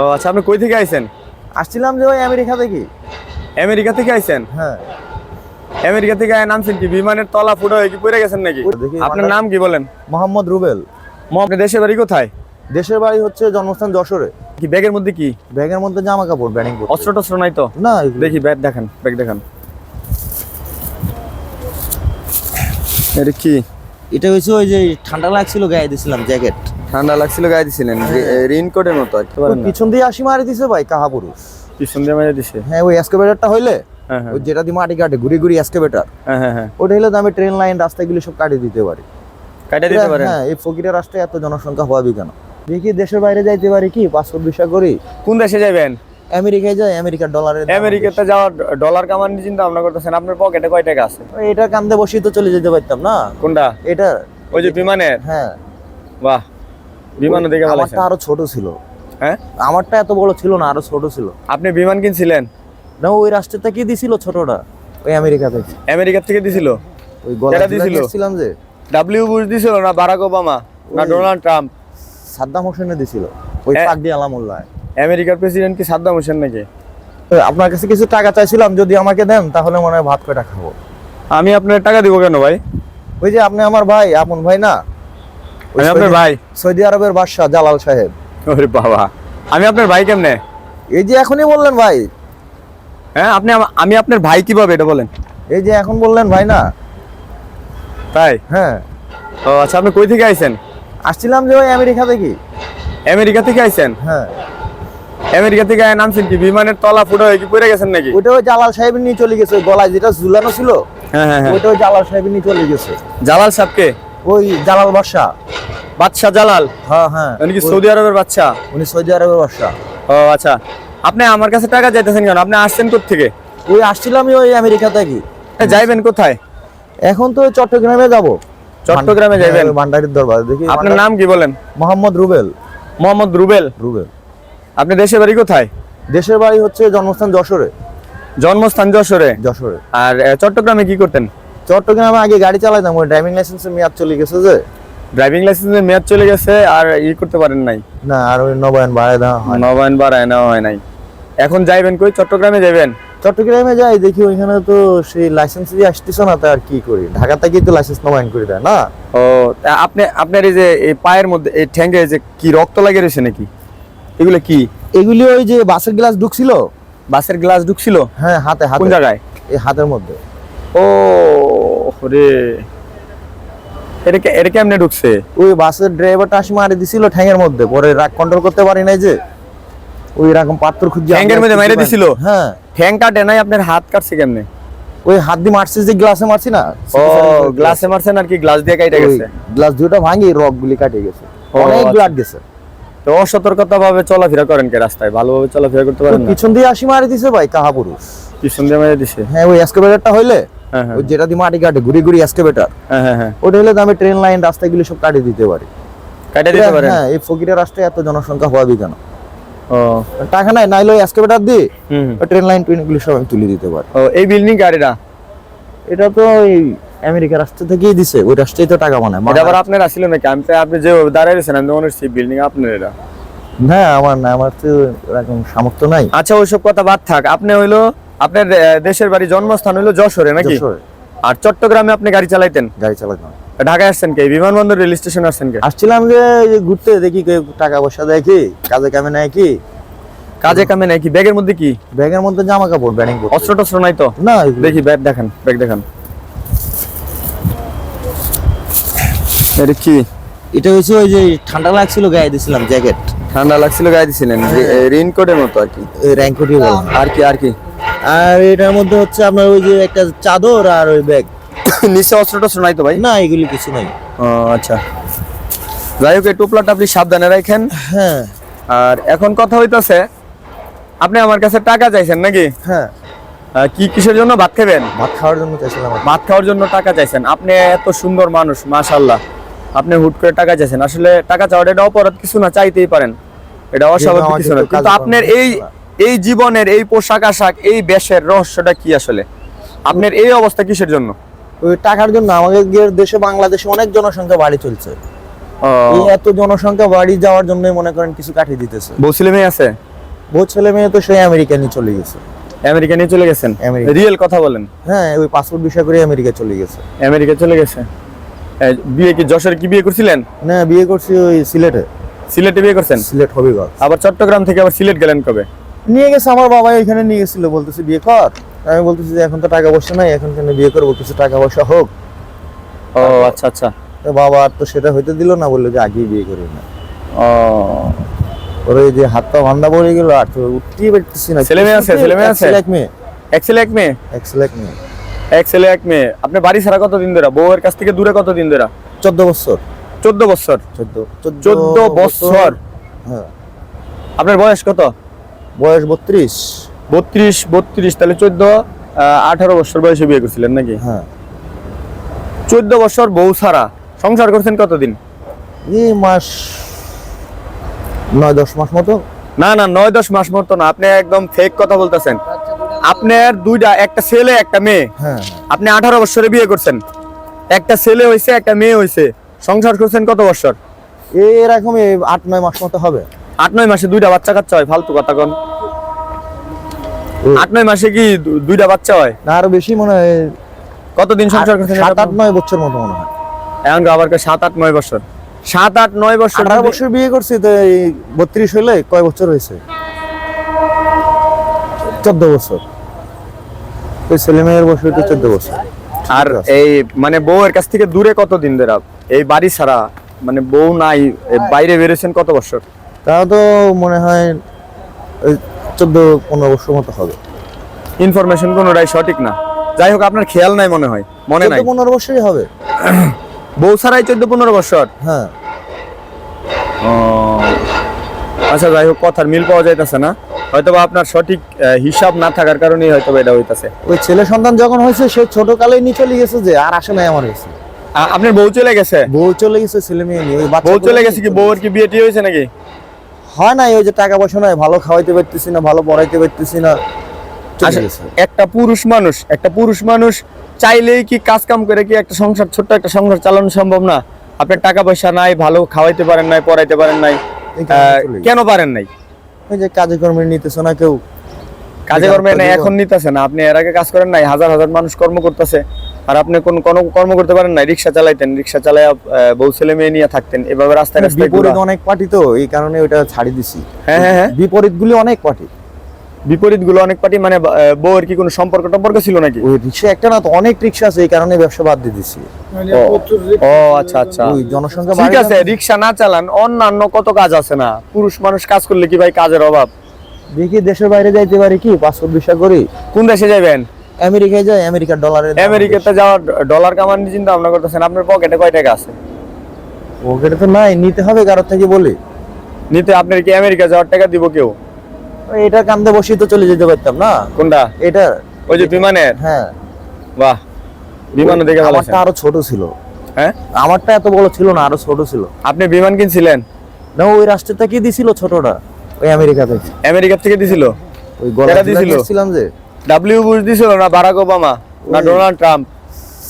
ও আচ্ছা আপনি কই থেকে আইছেন? আসছিলাম যে ওই আমেরিকা থেকে। আমেরিকা থেকে আইছেন? হ্যাঁ। আমেরিকা থেকে নামছেন কি? বিমানের তলা ফুটো হয়ে কি পড়ে গেছেন নাকি? আপনার নাম কি বলেন? মোহাম্মদ রুবেল। আপনার দেশের বাড়ি কোথায়? দেশের বাড়ি হচ্ছে জন্মস্থান যশোরে। কি ব্যাগের মধ্যে কি? ব্যাগের মধ্যে জামা কাপড় ব্যানিং অস্ত্র টস্ত্র নাই তো? না দেখি ব্যাগ দেখান ব্যাগ দেখান। এটা কি? এটা হয়েছে ওই যে ঠান্ডা লাগছিল গায়ে দিছিলাম জ্যাকেট। ঠান্ডা লাগছিল গায়ে দিছিলেন? রেইনকোটের মতো পারেন না? পিছন দিয়ে আসি মারি দিছে ভাই কাহা পুরুষ। পিছন দিয়ে মারি দিছে? হ্যাঁ ওই এসকেভেটারটা হইলে হ্যাঁ হ্যাঁ। ওই যেটা দিয়ে মাটি কাটে ঘুরি ঘুরি এসকেভেটার হ্যাঁ হ্যাঁ হ্যাঁ। ওটা হলে তো আমি ট্রেন লাইন রাস্তাগুলি সব কাটিয়ে দিতে পারি। কাটা দিতে পারেন? হ্যাঁ এই ফকিরের রাস্তায় এত জনসংখ্যা হওয়াবি কেন? দেখি দেশের বাইরে যাইতে পারি কি? পাসপোর্ট ভিসা করি। কোন দেশে যাবেন আমেরিকায় যাই আমেরিকার ডলারের দাম আমেরিকাতে যাওয়ার ডলার কামানোর চিন্তা ভাবনা করতেছেন আপনার পকেটে কয় টাকা আছে? এটা তো চলে যেতে পারতাম না। কোনটা? এটা ওই যে বিমানের? হ্যাঁ। বাহ দেখে ভালো আমারটা আরও ছোট ছিল। হ্যাঁ? আমারটা এত বড় ছিল না আরও ছোট ছিল। আপনি বিমান কিনছিলেন? না ওই রাষ্ট্রের থেকে দিছিল ছোটটা? ওই আমেরিকা থেকে আমেরিকা থেকে দিছিল? ওই গলা দিছিল? দিয়েছিলাম যে। ডাব্লিউ বুশ দিছিল না বারাক ওবামা না ডোনাল্ড ট্রাম্প সাদ্দাম হোসেনে দিছিল। ওই পাক দিয়ে আলামুল্লাহ। আমেরিকার প্রেসিডেন্ট কি সাদ্দাম হোসেন নাকি? আপনার কাছে কিছু টাকা চাইছিলাম যদি আমাকে দেন তাহলে মনে হয় ভাত কয়টা খাব। আমি আপনার টাকা দিব কেন ভাই? ওই যে আপনি আমার ভাই আপন ভাই না? আমি আপনার ভাই। সৌদি আরবের বাদশাহ জালাল সাহেব। ওরে বাবা। আমি আপনার ভাই কেমনে? এই যে এখনই বললেন ভাই। হ্যাঁ আপনি আমি আপনার ভাই কীভাবে এটা বলেন? এই যে এখন বললেন ভাই না? তাই? হ্যাঁ। ও আচ্ছা আপনি কই থেকে আইছেন? আসছিলাম যে ওই আমেরিকা থেকে। আমেরিকা থেকে আইছেন? হ্যাঁ। আমেরিকা থেকে নামছেন কি? বিমানের তলা ফুটো হয়ে কি পড়ে গেছেন নাকি? ওই জালাল সাহেব নিয়ে চলে গেছে গলায় যেটা ঝুলানো ছিল হ্যাঁ হ্যাঁ হ্যাঁ। ওই জালাল সাহেব নিয়ে চলে গেছে। জালাল সাহেবকে? ওই জালাল বাদশাহ বাদশাহ জালাল? হ্যাঁ হ্যাঁ। মানে কি সৌদি আরবের বাচ্চা উনি সৌদি আরবের বাদশাহ ও আচ্ছা। আপনি আমার কাছে টাকা চাইতেছেন কেন? আপনি আসছেন থেকে ওই আসছিলাম ওই আমেরিকা থেকে। যাইবেন কোথায়? এখন তো চট্টগ্রামে যাব। চট্টগ্রামে যাবেন? ভান্ডারির দরবার। দেখি আপনার নাম কি বলেন? মোহাম্মদ রুবেল। মোহাম্মদ রুবেল? রুবেল। আপনি দেশের বাড়ি কোথায়? দেশের বাড়ি হচ্ছে জন্মস্থান যশোরে। জন্মস্থান যশোরে? যশোরে। আর চট্টগ্রামে কি করতেন? চট্টগ্রামে আগে গাড়ি চালাতাম ওই ড্রাইভিং লাইসেন্সের মেয়াদ চলে গেছে যে। ড্রাইভিং লাইসেন্সের মেয়াদ চলে গেছে আর ই করতে পারেন নাই। না আর ওই নবায়ন বাড়ায় দেওয়া হয় নবায়ন বাড়ায় নেওয়া হয় নাই। এখন যাইবেন কই? চট্টগ্রামে যাবেন চট্টগ্রামে যাই দেখি ওইখানে তো সেই লাইসেন্স দিয়ে আসতেছ না তা আর কি করি? ঢাকা থেকেই তো লাইসেন্স নবায়ন করে দেয় না? ও আপনি আপনার এই যে এই পায়ের মধ্যে এই ঠ্যাঙ্গে যে কি রক্ত লাগিয়ে রয়েছে নাকি? এগুলো কি? এগুলি ওই যে বাসের গ্লাস ঢুকছিল? বাসের গ্লাস ঢুকছিল? হ্যাঁ হাতে কোন জায়গায়? এই হাতের মধ্যে। ও রে এটা এটা কেমনে ঢুকছে? ওই বাসের ড্রাইভারটা আসি মারি দিছিল ঠ্যাঙের মধ্যে। পরে রাগ কন্ট্রোল করতে পারি নাই যে ওই রকম পাত্র খুঁজে ঠ্যাঙের মধ্যে মাইরে দিছিল? হ্যাঁ। ঠ্যাং কাটে নাই আপনার হাত কাটছে কেমনে? ওই হাত দিয়ে মারছিস যে গ্লাসে মারছি না? ও গ্লাসে মারছেন আর কি গ্লাস দিয়ে কাটে গেছে? গ্লাস দুটো ভাঙি রক গুলি কাটে গেছে অনেক আচ্ছা। ব্লাড গেছে তো অসতর্কতা ভাবে চলাফেরা করেন কে রাস্তায়? ভালোভাবে চলাফেরা করতে পারেন না? পিছন দিয়ে আসি মারি দিছে ভাই কাহা পুরুষ? পিছন দিয়ে মেরে দিছে? হ্যাঁ ওই এসকেভেটারটা হইলে হ্যাঁ হ্যাঁ। ওই যেটা দিয়ে মাটি কাটে ঘুরি ঘুরি এসকেভেটার হ্যাঁ হ্যাঁ হ্যাঁ। ওটা হলে তো আমি ট্রেন লাইন রাস্তাগুলি সব কাটিয়ে দিতে পারি। কাটে দিতে পারেন হ্যাঁ এই ফকিরের রাষ্ট্রে এত জনসংখ্যা হওয়াবি কেন ও। টাকা নাই নাইলে ওই এসকেভেটার দিয়ে ট্রেন লাইন ট্রেন গুলি সব আমি তুলে দিতে পারি। ও এই বিল্ডিং গাড়িটা এটা তো ওই আমেরিকা রাষ্ট্র থেকেই দিছে ওই রাষ্ট্রেই তো টাকা বানায়। এটা আবার আপনার আসছিল নাকি? আমি তো আপনি যে দাঁড়ায় রয়েছেন আমি মনে হচ্ছে বিল্ডিং আপনার এটা। না আমার না আমার তো এরকম সামর্থ্য নাই। আচ্ছা ওইসব কথা বাদ থাক। আপনি হইল আপনার দেশের বাড়ি জন্মস্থান হইল যশোরে নাকি? আর চট্টগ্রামে আপনি গাড়ি চালাইতেন? গাড়ি চালাতাম ঢাকায় আসছেন কে? বিমানবন্দর রেল স্টেশন আসছেন কে? আসছিলাম যে ঘুরতে দেখি টাকা পয়সা দেয় কি? কাজে কামে নেয় কি? কাজে কামে নাকি ব্যাগের মধ্যে কি? ব্যাগের মধ্যে জামা কাপড় ব্যানিং অস্ত্র টস্ত্র নাই তো? না দেখি ব্যাগ দেখান ব্যাগ দেখান। এটা কি? এটা হচ্ছে ওই যে ঠান্ডা লাগছিল গায়ে দিছিলাম জ্যাকেট। ঠান্ডা লাগছিল গায়ে দিছিলেন? রেইনকোটের মতো আর কি? র্যাঙ্কটি আর কি আর কি? আর এটার মধ্যে হচ্ছে আপনার ওই যে একটা চাদর আর ওই ব্যাগ। নিচে অস্ত্র টস্ত্র নাই তো ভাই? না এগুলি কিছু নাই। আচ্ছা। যাই হোক এই টোপলাটা আপনি সাবধানে রাখেন। হ্যাঁ। আর এখন কথা হইতাছে আপনি আমার কাছে টাকা চাইছেন নাকি? হ্যাঁ। কি কিসের জন্য? ভাত খাবেন? ভাত খাওয়ার জন্য চাইছিলাম ভাত খাওয়ার জন্য টাকা চাইছেন। আপনি এত সুন্দর মানুষ মাশাল্লাহ আপনি হুট করে টাকা চাইছেন। আসলে টাকা চাওয়াটা এটা অপরাধ কিছু না চাইতেই পারেন। এটা অস্বাভাবিক কিছু না। কিন্তু আপনার এই এই জীবনের এই পোশাক আশাক এই বেশের রহস্যটা কি আসলে? আপনার এই অবস্থা কিসের জন্য? ওই টাকার জন্য আমাদের দেশে বাংলাদেশে অনেক জনসংখ্যা বাড়ি চলছে। এত জনসংখ্যা বাড়ি যাওয়ার জন্য মনে করেন কিছু কাঠিয়ে দিতেছে। বউ ছেলে মেয়ে আছে? বহু ছেলে মেয়ে তো সেই আমেরিকানই চলে গেছে। আমেরিকা নিয়ে চলে গেছেন? রিয়েল কথা বলেন। হ্যাঁ ওই পাসপোর্ট বিষয় করে আমেরিকা চলে গেছে। আমেরিকা চলে গেছে? বিয়ে কি যশোরে কি বিয়ে করছিলেন? না বিয়ে করছি ওই সিলেটে। সিলেটে বিয়ে করছেন? সিলেট হবিগঞ্জ। আবার চট্টগ্রাম থেকে আবার সিলেট গেলেন কবে? নিয়ে গেছে আমার বাবা এখানে নিয়ে গেছিল বলতেছে বিয়ে কর। আমি বলতেছি যে এখন তো টাকা পয়সা নাই এখন কেন বিয়ে করব? কিছু টাকা পয়সা হোক। ও আচ্ছা আচ্ছা। তো বাবা আর তো সেটা হইতে দিল না বলল যে আগেই বিয়ে করি না। ও। ওর ওই যে হাত পা বান্ধা পড়ে গেল আর তো উঠতেই পারতেছি না। ছেলে মেয়ে আছে? ছেলে মেয়ে আছে? এক মেয়ে। এক ছেলে এক মেয়ে? এক ছেলে এক মেয়ে। এক ছেলে এক মেয়ে। আপনি বাড়ি ছাড়া কতদিন ধরে? বউয়ের কাছ থেকে দূরে কতদিন ধরে? চোদ্দ বছর। চোদ্দ বছর? চোদ্দ চোদ্দ বছর? হ্যাঁ। আপনার বয়স কত? বয়স বত্রিশ। বত্রিশ বত্রিশ। তাহলে চোদ্দ আঠারো বছর বয়সে বিয়ে করছিলেন নাকি? হ্যাঁ। চোদ্দ বছর বউ ছাড়া। সংসার করছেন কতদিন? এই মাস নয় দশ মাস মতো। না না নয় দশ মাস মতো না। আপনি একদম ফেক কথা বলতেছেন। আপনার দুইটা একটা ছেলে একটা মেয়ে। হ্যাঁ। আপনি আঠারো বছরে বিয়ে করছেন। একটা ছেলে হয়েছে একটা মেয়ে হয়েছে সংসার করছেন কত বছর? এরকম আট নয় মাস মতো হবে। আট নয় মাসে দুইটা বাচ্চা কাচ্চা হয় ফালতু কথা কন। আট নয় মাসে কি দুইটা বাচ্চা হয়? না আরও বেশি মনে হয় কতদিন সংসার করছেন সাত আট নয় বছর মতো মনে হয়। এখন আবার সাত আট নয় বছর। সাত আট নয় বছর আঠারো বছর বিয়ে করছি তো এই বত্রিশ হইলে কয় বছর হয়েছে চোদ্দ বছর। ওই ছেলে মেয়ের বয়স হইতে চোদ্দ বছর। আর এই মানে বউয়ের কাছ থেকে দূরে কতদিন ধরে? এই বাড়ি ছাড়া মানে বউ নাই বাইরে বেরোছেন কত বছর? তাও তো মনে হয় চোদ্দ পনেরো বছর মতো হবে। ইনফরমেশন কোনোটাই সঠিক না। যাই হোক আপনার খেয়াল নাই মনে হয়? মনে নাই? পনেরো বছরই হবে। বউ ছাড়াই চোদ্দ পনেরো বছর? হ্যাঁ। আচ্ছা যাই হোক কথার মিল পাওয়া যাইতেছে না। হয়তো বা আপনার সঠিক হিসাব না থাকার কারণেই হয়তো এটা হইতাছে। ওই ছেলে সন্তান যখন হয়েছে সে ছোট কালেই নিয়ে চলে গেছে যে আর আসে নাই আমার আ- আপনার বউ চলে গেছে? বউ চলে গেছে ছেলে মেয়ে নিয়ে। বউ চলে গেছে কি? নিয়ে বউয়ের কি বিয়ে টিয়ে হয়েছে নাকি? হয় না ওই যে টাকা পয়সা নাই ভালো খাওয়াইতে পারতেছি না ভালো পড়াইতে পারতেছি না আচ্ছা। একটা পুরুষ মানুষ একটা পুরুষ মানুষ চাইলেই কি কাজ কাম করে কি একটা সংসার ছোট্ট একটা সংসার চালানো সম্ভব না? আপনার টাকা পয়সা নাই ভালো খাওয়াইতে পারেন নাই পড়াইতে পারেন নাই। কেন পারেন নাই? ওই যে কাজে কর্মে নিতেছে না কেউ। কাজে কর্মে এখন নিতেছে না। আপনি এর আগে কাজ করেন নাই হাজার হাজার মানুষ কর্ম করতেছে। আর আপনি কোন কোনো কর্ম করতে পারেন নাই রিক্সা চালাইতেন রিক্সা চালায় বউ ছেলে মেয়ে নিয়ে থাকতেন এভাবে রাস্তায় রাস্তায় বিপরীত অনেক পার্টি তো এই কারণে ওটা ছাড়ি দিছি। হ্যাঁ হ্যাঁ হ্যাঁ। বিপরীত গুলি অনেক পার্টি। বিপরীতগুলো অনেক পার্টি মানে বউয়ের কি কোনো সম্পর্ক টম্পর্ক ছিল নাকি? ওই রিক্সা একটা না তো অনেক রিক্সা আছে এই কারণে ব্যবসা বাদ দিয়ে দিছি ও ও, আচ্ছা আচ্ছা। ওই জনসংখ্যা ঠিক আছে রিক্সা না চালান অন্যান্য কত কাজ আছে না? পুরুষ মানুষ কাজ করলে কি ভাই কাজের অভাব? দেখি দেশের বাইরে যাইতে পারি কি? পাসপোর্ট ভিসা করি। কোন দেশে যাবেন আমেরিকায় যাই আমেরিকার ডলারে আমেরিকাতে যাওয়ার ডলার কামানোর চিন্তা ভাবনা করতেছেন আপনার পকেটে কয় টাকা আছে? পকেটে তো নাই নিতে হবে কারোর থেকে বলি। নিতে আপনার কি আমেরিকা যাওয়ার টাকা দিব কেউ? এটা কান্দে বসেই তো চলে যেতে পারতাম না। কোনটা? এটা ওই যে বিমানের? হ্যাঁ। বাহ বিমানও দেখে ভালো আমারটা আরও ছোট ছিল। হ্যাঁ? আমারটা এত বড় ছিল না আরও ছোট ছিল। আপনি বিমান কিনছিলেন? না ওই রাষ্ট্র থেকে দিছিল ছোটটা ওই আমেরিকা থেকে। আমেরিকা থেকে দিছিল? ওই গলা দিছিল? ছিলাম যে। ডাব্লিউ বুশ দিছিল না বারাক ওবামা না ডোনাল্ড ট্রাম্প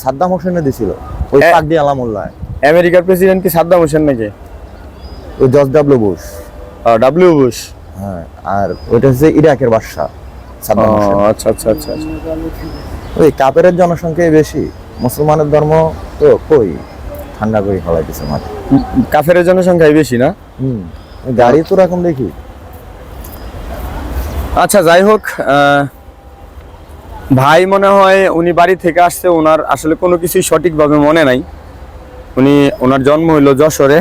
সাদ্দাম হোসেনে দিছিল। ওই দিয়ে আলামুল্লাহ। আমেরিকার প্রেসিডেন্ট কি সাদ্দাম হোসেন নাকি? ওই George W Bush W Bush হ্যাঁ আর ওইটা হচ্ছে ইরাকের বাদশা আচ্ছা আচ্ছা আচ্ছা আচ্ছা। ওই কাপের জনসংখ্যাই বেশি মুসলমানের ধর্ম তো কই? ঠান্ডা করে ফলাইতেছে মাঠে। কাফের জনসংখ্যাই বেশি না? হুম গাড়ি তো রকম দেখি। আচ্ছা যাই হোক ভাই মনে হয় উনি বাড়ি থেকে আসছে ওনার আসলে কোনো কিছুই সঠিকভাবে মনে নাই। উনি ওনার জন্ম হইল যশোরে।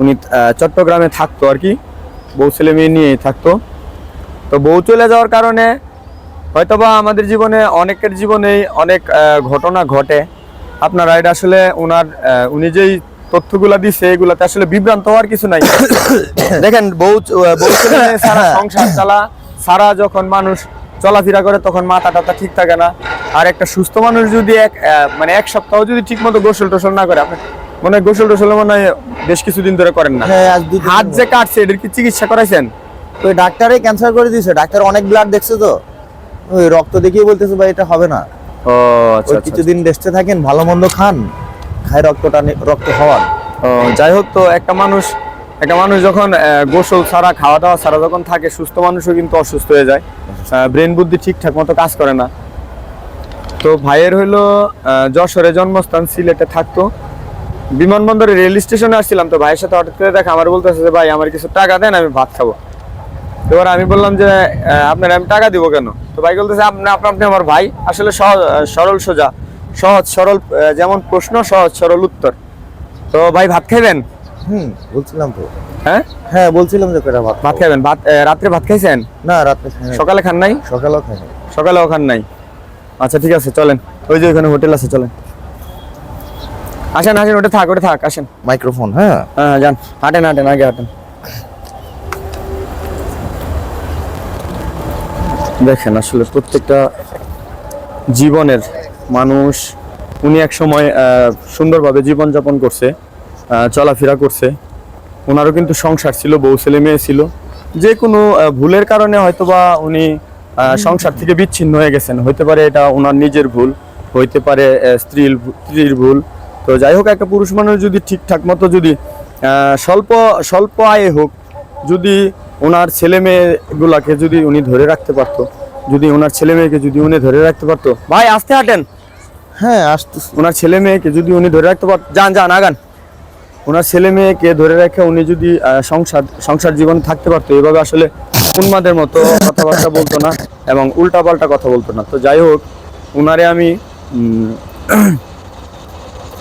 উনি চট্টগ্রামে থাকতো আর কি। বউ ছেলে মেয়ে নিয়েই থাকতো। তো বউ চলে যাওয়ার কারণে হয়তোবা আমাদের জীবনে অনেকের জীবনেই অনেক ঘটনা ঘটে। আপনারা এটা আসলে ওনার উনি যেই তথ্যগুলা দিছে এগুলাতে আসলে বিভ্রান্ত হওয়ার কিছু নাই। দেখেন বউ বউ ছেলে সারা সংসার চালা সারা যখন মানুষ চলাফেরা করে তখন মাথা টাথা ঠিক থাকে না। আর একটা সুস্থ মানুষ যদি এক মানে এক সপ্তাহ যদি ঠিক মতো গোসল টোসল না করে আপনি মনে হয় গোসল টোসল মনে হয় বেশ কিছুদিন ধরে করেন না। হ্যাঁ আজ হাত যে কাটছে এটার কি চিকিৎসা করাইছেন? ওই ডাক্তারে ক্যান্সার করে দিয়েছে। ডাক্তার অনেক ব্লাড দেখছে তো। ওই রক্ত দেখিয়ে বলতেছে ভাই এটা হবে না। ও আচ্ছা ওই আচ্ছা। কিছুদিন রেস্টে থাকেন ভালো মন্দ খান খায় রক্তটা রক্ত হওয়ান ও, যাই হোক তো একটা মানুষ একটা মানুষ যখন গোসল ছাড়া খাওয়া দাওয়া ছাড়া যখন থাকে সুস্থ মানুষও কিন্তু অসুস্থ হয়ে যায়। ব্রেন বুদ্ধি ঠিকঠাক মতো কাজ করে না। তো ভাইয়ের হইল যশোরে জন্মস্থান সিলেটে থাকতো। বিমানবন্দরে রেল স্টেশনে আসছিলাম তো ভাইয়ের সাথে হঠাৎ করে দেখা আমার বলতেছে যে ভাই আমার কিছু টাকা দেন আমি ভাত খাব। এবার আমি বললাম যে আপনার আমি টাকা দিব কেন? তো ভাই বলতেছে আপনি আপনি আপনি আমার ভাই। আসলে সহজ সরল সোজা সহজ সরল যেমন প্রশ্ন সহজ সরল উত্তর। তো ভাই ভাত খাইবেন? হুম বলছিলাম তো। হ্যাঁ? হ্যাঁ বলছিলাম যে ভাত ভাত খাইবেন? ভাত রাত্রে ভাত খাইছেন? না রাত্রে সকালে খান নাই? সকালেও খাই সকালেও খান নাই। আচ্ছা ঠিক আছে চলেন। ওই যে ওখানে হোটেল আছে চলেন। আসেন আসেন ওটা থাক ওটা থাক আসেন। মাইক্রোফোন হ্যাঁ। হ্যাঁ যান হাঁটেন হাঁটেন আগে হাঁটেন। দেখেন আসলে প্রত্যেকটা জীবনের মানুষ উনি এক সময় সুন্দরভাবে জীবনযাপন করছে চলাফেরা করছে। ওনারও কিন্তু সংসার ছিল বউ ছেলে মেয়ে ছিল। যে কোনো ভুলের কারণে হয়তোবা উনি সংসার থেকে বিচ্ছিন্ন হয়ে গেছেন। হইতে পারে এটা ওনার নিজের ভুল হইতে পারে স্ত্রীর স্ত্রীর ভুল তো যাই হোক একটা পুরুষ মানুষ যদি ঠিকঠাক মতো যদি স্বল্প স্বল্প আয়ে হোক যদি ওনার ছেলে মেয়েগুলাকে যদি উনি ধরে রাখতে পারতো যদি ওনার ছেলে মেয়েকে যদি উনি ধরে রাখতে পারতো ভাই আসতে হাঁটেন। হ্যাঁ আসতেছি। ওনার ছেলে মেয়েকে যদি উনি ধরে রাখতে পারত যান যান আগান। ওনার ছেলে মেয়েকে ধরে রেখে উনি যদি সংসার সংসার জীবন থাকতে পারতো এভাবে আসলে উন্মাদের মতো কথাবার্তা বলতো না এবং উল্টাপাল্টা কথা বলতো না। তো যাই হোক ওনারে আমি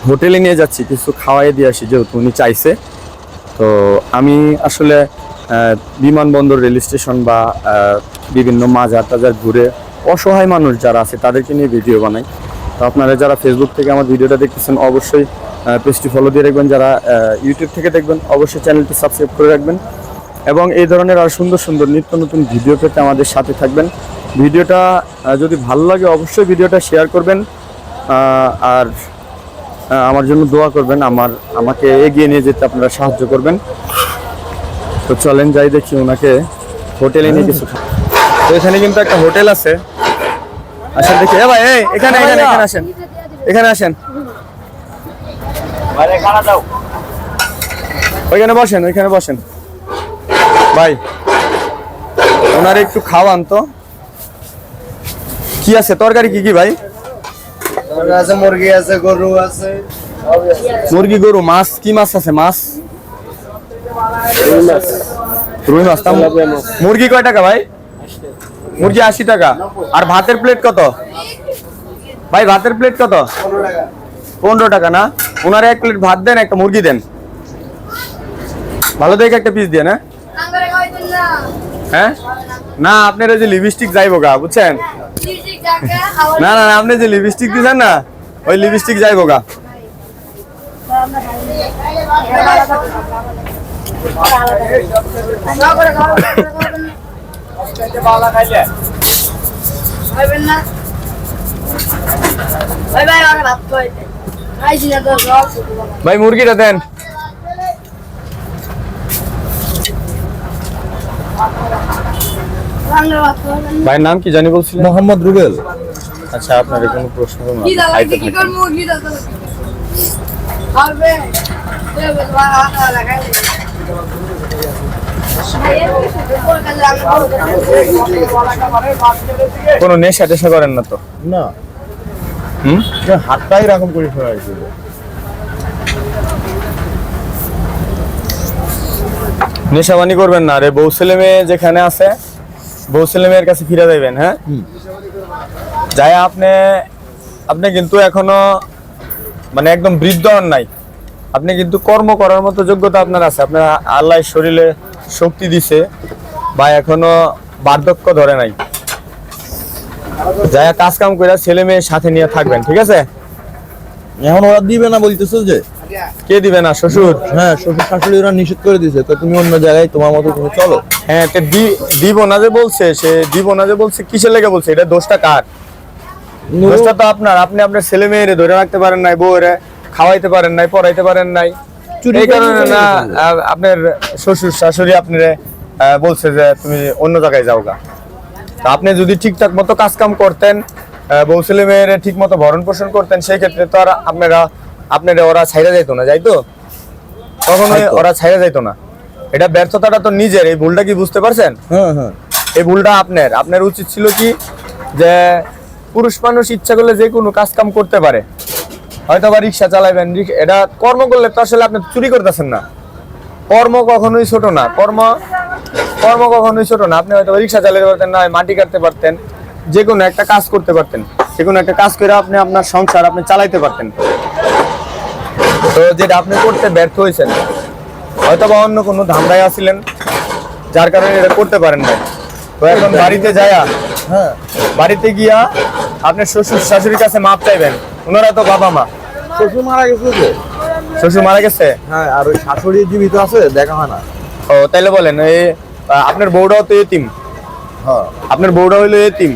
হোটেলে নিয়ে যাচ্ছি, কিছু খাওয়াই দিয়ে আসি যেহেতু উনি চাইছে। তো আমি আসলে বিমানবন্দর, রেল স্টেশন বা বিভিন্ন মাজার টাজার ঘুরে অসহায় মানুষ যারা আছে তাদেরকে নিয়ে ভিডিও বানাই। তো আপনারা যারা ফেসবুক থেকে আমার ভিডিওটা দেখতেছেন, অবশ্যই পেজটি ফলো দিয়ে রাখবেন। যারা ইউটিউব থেকে দেখবেন, অবশ্যই চ্যানেলটি সাবস্ক্রাইব করে রাখবেন। এবং এই ধরনের আর সুন্দর সুন্দর নিত্য নতুন ভিডিও পেতে আমাদের সাথে থাকবেন। ভিডিওটা যদি ভালো লাগে, অবশ্যই ভিডিওটা শেয়ার করবেন। আর আমার জন্য দোয়া করবেন আমার আমাকে এগিয়ে নিয়ে যেতে আপনারা সাহায্য করবেন। তো চলেন যাই দেখি ওনাকে হোটেলে নিয়ে কিছু তো এখানে কিন্তু একটা হোটেল আছে। আসেন দেখি। এ ভাই এই এখানে এখানে এখানে আসেন। এখানে আসেন। ওইখানে বসেন ওইখানে বসেন। ভাই ওনার একটু খাওয়ান তো। কি আছে? তরকারি কি কি ভাই? আছে মুরগি আছে গরু আছে মুরগি গরু মাছ কি মাছ আছে? মাছ? রুই মাছ। মুরগি কয় টাকা ভাই? মুরগি আশি টাকা। আর ভাতের প্লেট কত? ভাই ভাতের প্লেট কত? পনেরো টাকা। না? ওনারে এক প্লেট ভাত দেন একটা মুরগি দেন। ভালো দেখে একটা পিস দেন হ্যাঁ? না হ্যাঁ? না আপনার ওই যে লিপস্টিক যাইবো গা বুঝছেন? না না আপনি যে লিপস্টিক দিয়েছেন না, ওই লিপস্টিক যাই গা। করে খাইবেন না ভাই ভাই আর ভাত খাইতে খাইছি না তো সব ভাই, মুরগিটা দেন আঙ্গারে ভাত খাইবেন না ভাইয়ের নাম কি জানি বলছিলেন? মোহাম্মদ রুবেল। আচ্ছা আপনার কোনো প্রশ্ন কোনো নেশা টেশা করেন না তো? না। হুম? হাতটাই এরকম করে ফেলাইছিল নেশাবানি করবেন না। রে বউ ছেলে মেয়ে যেখানে আছে বউ ছেলে মেয়ের কাছে ফিরে যাবেন হ্যাঁ। যাই আপনি আপনি কিন্তু এখনও মানে একদম বৃদ্ধ হন নাই। আপনি কিন্তু কর্ম করার মতো যোগ্যতা আপনার আছে। আপনার আল্লাহ শরীরে শক্তি দিছে বা এখনও বার্ধক্য ধরে নাই। যাই কাজ কাম করে ছেলে মেয়ের সাথে নিয়ে থাকবেন ঠিক আছে? এখন ওরা দিবে না বলতেছো যে? কে দিবে না? শ্বশুর? হ্যাঁ শ্বশুর শাশুড়ি ওরা নিষেধ করে দিছে। তো তুমি অন্য জায়গায় তোমার মতো তুমি চলো। হ্যাঁ দি- দিব না যে বলছে সে দিব না যে বলছে কিসের লেগে বলছে? এটা দোষটা কার? দোষটা তো আপনার। আপনি আপনার ছেলে মেয়েরে ধরে রাখতে পারেন নাই বউরে খাওয়াইতে পারেন নাই পড়াইতে পারেন নাই। এই কারণে না আপনার শ্বশুর শাশুড়ি আপনারে বলছে যে তুমি অন্য জায়গায় যাও গা তা আপনি যদি ঠিকঠাক মতো কাজ কাম করতেন বউ ছেলে মেয়েরে ঠিক মতো ভরণ পোষণ করতেন সেই ক্ষেত্রে তো আর আপনারা আপনারা ওরা ছাইরা যাইতো না যাইতো? হয়তো। ওরা ছাইড়া যাইতো না। এটা ব্যর্থতাটা তো নিজের এই ভুলটা কি বুঝতে পারছেন? হ্যাঁ হ্যাঁ। এই ভুলটা আপনার। আপনার উচিত ছিল কি যে পুরুষ মানুষ ইচ্ছা করলে যে কোনো কাজ কাম করতে পারে। হয়তো বা রিক্সা চালাবেন এটা কর্ম করলে তো আসলে আপনি চুরি করতেছেন না। কর্ম কখনোই ছোট না। কর্ম কর্ম কখনোই ছোট না। আপনি হয়তো রিক্সা চালাতে পারতেন না হয় মাটি কাটতে পারতেন যে কোনো একটা কাজ করতে পারতেন। যে কোনো একটা কাজ করে আপনি আপনার সংসার আপনি চালাইতে পারতেন। তো যেটা আপনি করতে ব্যর্থ হয়েছেন হয়তো বা অন্য কোনো ধান্দায় আছিলেন যার কারণে এটা করতে পারেন না তো এখন বাড়িতে যায়া হ্যাঁ। বাড়িতে গিয়া আপনার শ্বশুর শাশুড়ির কাছে মাপ চাইবেন। ওনারা তো বাবা মা। শ্বশুর মারা গেছে যে? শ্বশুর মারা গেছে? হ্যাঁ আর ওই শাশুড়ি জীবিত আছে দেখা হয় না। ও তাইলে বলেন এই আপনার বউটাও তো এতিম। হ্যাঁ। আপনার বউটা হইল এতিম।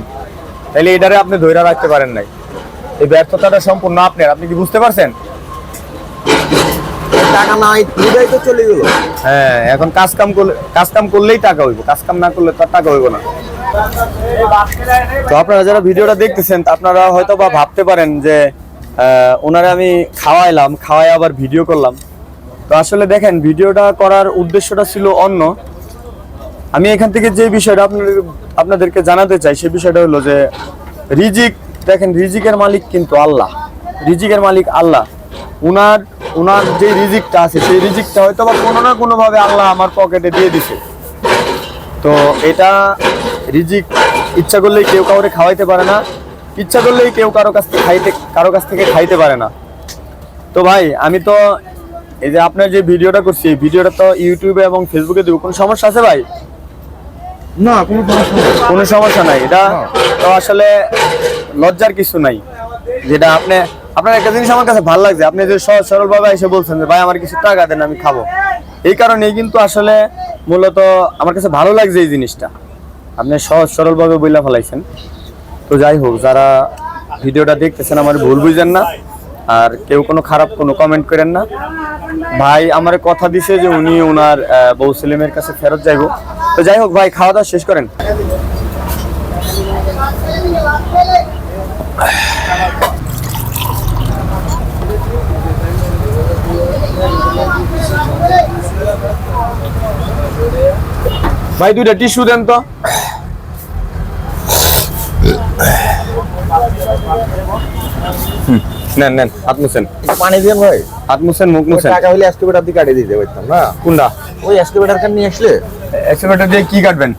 তাইলে এটারে আপনি ধৈর্য রাখতে পারেন নাই। এই ব্যর্থতাটা সম্পূর্ণ আপনার। আপনি কি বুঝতে পারছেন? টাকা নাই দুটাই তো চলে গেল। হ্যাঁ এখন কাজ কাম করলে কাজ কাম করলেই টাকা হইব। কাজ কাম না করলে তো টাকা হইব না। তো আপনারা যারা ভিডিওটা দেখতেছেন আপনারা হয়তো বা ভাবতে পারেন যে ওনারে আমি খাওয়াইলাম খাওয়াই আবার ভিডিও করলাম। তো আসলে দেখেন, ভিডিওটা করার উদ্দেশ্যটা ছিল অন্য। আমি এখান থেকে যে বিষয়টা আপনাদের আপনাদেরকে জানাতে চাই, সে বিষয়টা হলো যে, রিজিক দেখেন, রিজিকের মালিক কিন্তু আল্লাহ। রিজিকের মালিক আল্লাহ। উনার উনার যে রিজিকটা আছে সেই রিজিকটা হয়তো বা কোনো না কোনোভাবে আল্লাহ আমার পকেটে দিয়ে দিছে। তো এটা রিজিক ইচ্ছা করলেই কেউ কাউরে খাওয়াইতে পারে না ইচ্ছা করলেই কেউ কারও কাছ থেকে খাইতে কারও কাছ থেকে খাইতে পারে না। তো ভাই আমি তো এই যে আপনার যে ভিডিওটা করছি এই ভিডিওটা তো ইউটিউবে এবং ফেসবুকে দিব কোনো সমস্যা আছে ভাই? না কোনো সমস্যা কোনো সমস্যা নাই এটা তো আসলে লজ্জার কিছু নাই যেটা আপনি আপনার একটা জিনিস আমার কাছে ভালো লাগছে। আপনি যে সহজ সরল ভাবে এসে বলছেন যে, ভাই, আমার কিছু টাকা দেন, আমি খাব। এই কারণেই কিন্তু আসলে মূলত আমার কাছে ভালো লাগছে এই জিনিসটা। আপনি সহজ সরল ভাবে বইলা ফেলাইছেন। তো যাই হোক, যারা ভিডিওটা দেখতেছেন, আমার ভুল বুঝেন না। আর কেউ কোনো খারাপ কোনো কমেন্ট করেন না। ভাই আমার কথা দিছে যে, উনি ওনার বউ সেলিমের কাছে ফেরত যাইবো। তো যাই হোক, ভাই, খাওয়া দাওয়া শেষ করেন। ভাই দুইটা টিস্যু দেন তো। নেন নেন হাত মুছেন। পানি দিন ভাই। হাত মুছেন মুখ মুছেন। টাকা হইলে এক্সকেভেটার দিয়ে কাটিয়ে দিতে পারতাম না? কোনটা? ওই এক্সকেভেটার কান নিয়ে আসলে। এক্সিভেটর দিয়ে কি কাটবেন?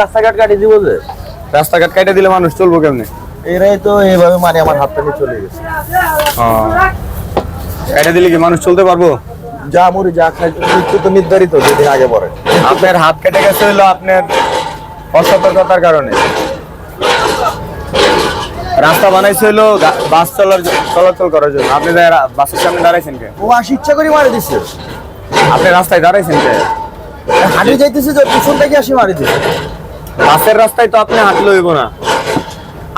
রাস্তাঘাট কাটিয়ে দিব যে। রাস্তাঘাট কাটে দিলে মানুষ চলবো কেমনে? এরাই তো এইভাবে মানে আমার হাতটা নিয়ে চলে গেছে। কাটে দিলে কি মানুষ চলতে পারব? যা মরি যা খাই মৃত্যু তো নির্ধারিত যেদিন আগে পরে আপনার হাত কেটে গেছে হলো আপনার অসতর্কতার কারণে। রাস্তা বানাইছে হলো বাস চলার চলাচল করার জন্য। আপনি বাসের সামনে দাঁড়াইছেন কে? ও আসি ইচ্ছা করে মারি দিছে। আপনি রাস্তায় দাঁড়াইছেন কে? হাঁটি যাইতেছে যে পিছন থেকে আসি মারি দিছে। বাসের রাস্তায় তো আপনি হাঁটলে হইব না।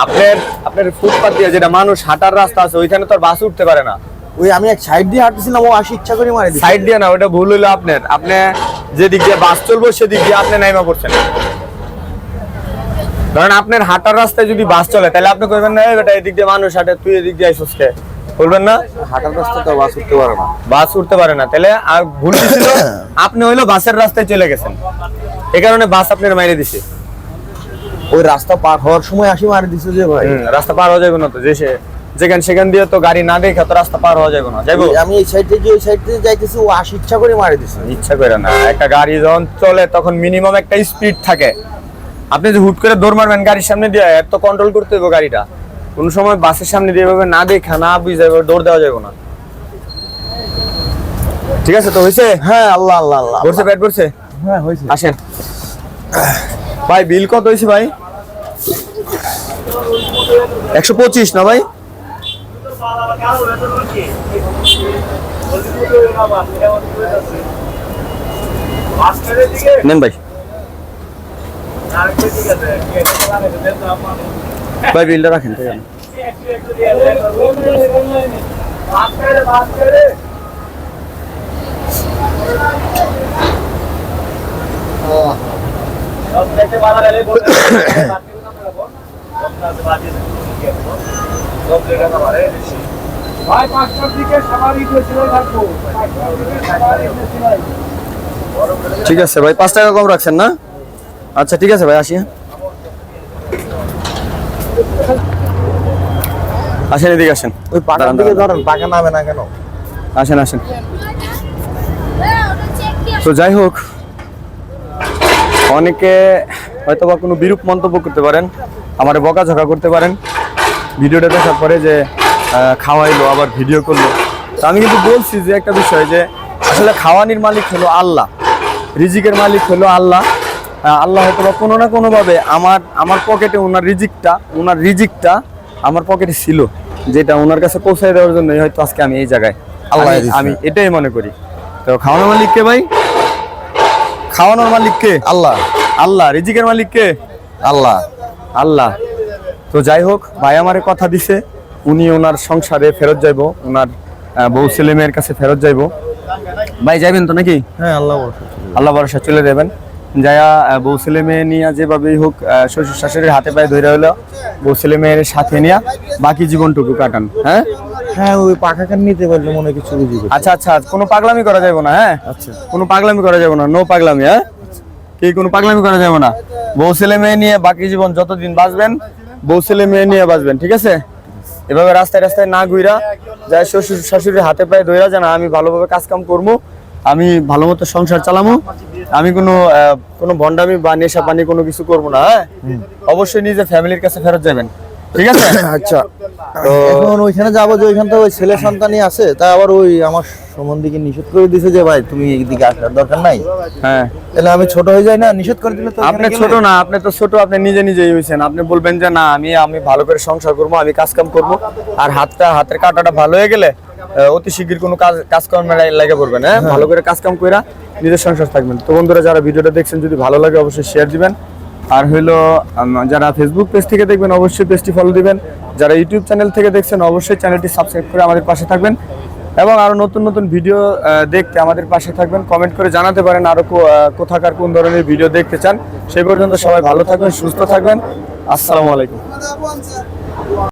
আপনার আপনার ফুটপাত দিয়ে যেটা মানুষ হাঁটার রাস্তা আছে ওইখানে তো আর বাস উঠতে পারে না। ওই আমি এক সাইড দিয়ে হাঁটতেছিলাম ও আসি ইচ্ছা করে মারি সাইড দিয়ে না ওটা ভুল হইল আপনার। আপনি যে দিক দিয়ে বাস চলবো সেদিক দিয়ে আপনি নাইমা ধরেন আপনার হাঁটার রাস্তায় যদি বাস চলে তাহলে আপনি কইবেন না "এই বেটা এদিক দিয়ে মানুষ হাঁটে তুই এদিক দিয়ে আইসস কে? বলবেন না? হাঁটার রাস্তা তো বাস উঠতে পারে না। বাস উঠতে পারে না। তাহলে আর ভুল ছিল? আপনি হইল বাসের রাস্তায় চলে গেছেন। এই কারণে বাস আপনার মাইরে দিছে। ওই রাস্তা পার হওয়ার সময় আসি মারি দিছে যে ভাই। রাস্তা পার হওয়া যাবে না তো যে সে যেখান সেখান দিয়ে তো গাড়ি না দেখে তো রাস্তা পার হওয়া যাবে না। যাইবো? আমি এই সাইড থেকে ওই সাইড থেকে যাইতেছি ও আসি ইচ্ছা করে মারি দিছে। ইচ্ছা করে না। একটা গাড়ি যখন চলে তখন মিনিমাম একটা স্পিড থাকে। আপনি যে হুট করে দৌড় মারবেন গাড়ির সামনে দিয়ে এত কন্ট্রোল করতে হবে গাড়িটা। কোন সময় বাসের সামনে দিয়ে এভাবে না দেখা না বুঝে দৌড় দেওয়া যাবে না। ঠিক আছে তো হয়েছে হ্যাঁ আল্লাহ আল্লাহ আল্লাহ ভরছে পেট ভরছে? হ্যাঁ হয়েছে আসেন। ভাই বিল কত হয়েছে ভাই? একশো পঁচিশ না ভাই? নেন ভাই। ভাই বিলটা রাখেন। ঠিক আছে ভাই পাঁচটার দিকে সবার থাকব। ঠিক আছে ভাই পাঁচ টাকা কম রাখছেন না? আচ্ছা ঠিক আছে ভাই আসি হ্যাঁ? আসেন এদিকে আসেন। ওই পাকার দাঁড়ান, দিকে ধরেন পাকা নামে না কেন? আসেন আসেন। তো যাই হোক অনেকে হয়তো বা কোনো বিরূপ মন্তব্য করতে পারেন আমার বকাঝকা করতে পারেন। ভিডিওটা দেখার পরে যে খাওয়াইলো আবার ভিডিও করল। তো আমি কিন্তু বলছি যে একটা বিষয় যে আসলে খাওয়ানির মালিক হলো আল্লাহ রিজিকের মালিক হলো আল্লাহ। আল্লাহ হয়তো বা কোনো না কোনোভাবে আমার আমার পকেটে ওনার রিজিকটা ওনার রিজিকটা আমার পকেটে ছিল যেটা ওনার কাছে পৌঁছায় দেওয়ার জন্যই হয়তো আজকে আমি এই জায়গায় আল্লাহ আমি- এটাই মনে করি। তো খাওয়ানোর মালিক কে ভাই? খাওয়ানোর মালিক কে? আল্লাহ। আল্লাহ। রিজিকের মালিক কে? আল্লাহ। আল্লাহ। তো যাই হোক ভাই আমারে কথা দিছে। উনি ওনার সংসারে ফেরত যাইব ওনার বউ ছেলে মেয়ের কাছে ফেরত যাইব। ভাই যাইবেন তো নাকি? হ্যাঁ আল্লাহ আল্লাহ ভরসা চলে দেবেন যায়া বউ ছেলে মেয়ে নিয়ে যেভাবেই হোক শ্বশুর শাশুড়ির হাতে পায়ে ধরে হলো বউ ছেলে মেয়ের সাথে নিয়ে বাকি জীবনটুকু কাটান হ্যাঁ? হ্যাঁ ওই পাকা কান নিতে পারলে মনে কিছু আচ্ছা আচ্ছা কোনো পাগলামি করা যাবে না হ্যাঁ? আচ্ছা। কোনো পাগলামি করা যাবে না নো পাগলামি হ্যাঁ? কি কোনো পাগলামি করা যাবে না। বউ ছেলে মেয়ে নিয়ে বাকি জীবন যতদিন বাঁচবেন বউ ছেলে মেয়ে নিয়ে বাঁচবেন ঠিক আছে? এভাবে রাস্তায় রাস্তায় না ঘুরা যায় শ্বশুর শাশুড়ির হাতে পায়ে ধইরা জানা আমি ভালোভাবে কাজ কাম করব আমি ভালো মতো সংসার চালামো আমি কোনো আহ, কোনো ভণ্ডামি বা নেশা পানি কোনো কিছু করব না হ্যাঁ? অবশ্যই নিজের ফ্যামিলির কাছে ফেরত যাবেন। ঠিক আছে? আচ্ছা। এখন ওইখানে যাব যে ওইখান থেকে ওই ছেলে সন্তানই আছে তা আবার ওই আমার সম্বন্ধীকে নিষেধ করে দিছে যে ভাই তুমি এইদিকে আসার দরকার নাই। হ্যাঁ। তাহলে আমি ছোট হয়ে যাই না? নিষেধ করে দিলে তো আপনি ছোট না আপনি তো ছোট আপনি নিজে নিজেই হয়েছেন আপনি বলবেন যে না আমি আমি ভালো করে সংসার করব আমি কাজ কাম করব। আর হাতটা হাতের কাটাটা ভালো হয়ে গেলে অতি শীঘ্র কোনো কাজ কাজকর্মে লাগে পড়বেন হ্যাঁ? ভালো করে কাজ কাম কইরা নিজের সংসার থাকবেন। তো বন্ধুরা যারা ভিডিওটা দেখছেন যদি ভালো লাগে অবশ্যই শেয়ার দিবেন। আর হইল যারা ফেসবুক পেজ থেকে দেখবেন, অবশ্যই পেজটি ফলো দিবেন। যারা ইউটিউব চ্যানেল থেকে দেখছেন, অবশ্যই চ্যানেলটি সাবস্ক্রাইব করে আমাদের পাশে থাকবেন। এবং আরও নতুন নতুন ভিডিও দেখতে আমাদের পাশে থাকবেন। কমেন্ট করে জানাতে পারেন আরও কোথাকার কোন ধরনের ভিডিও দেখতে চান। সেই পর্যন্ত সবাই ভালো থাকবেন, সুস্থ থাকবেন। আসসালামু আলাইকুম।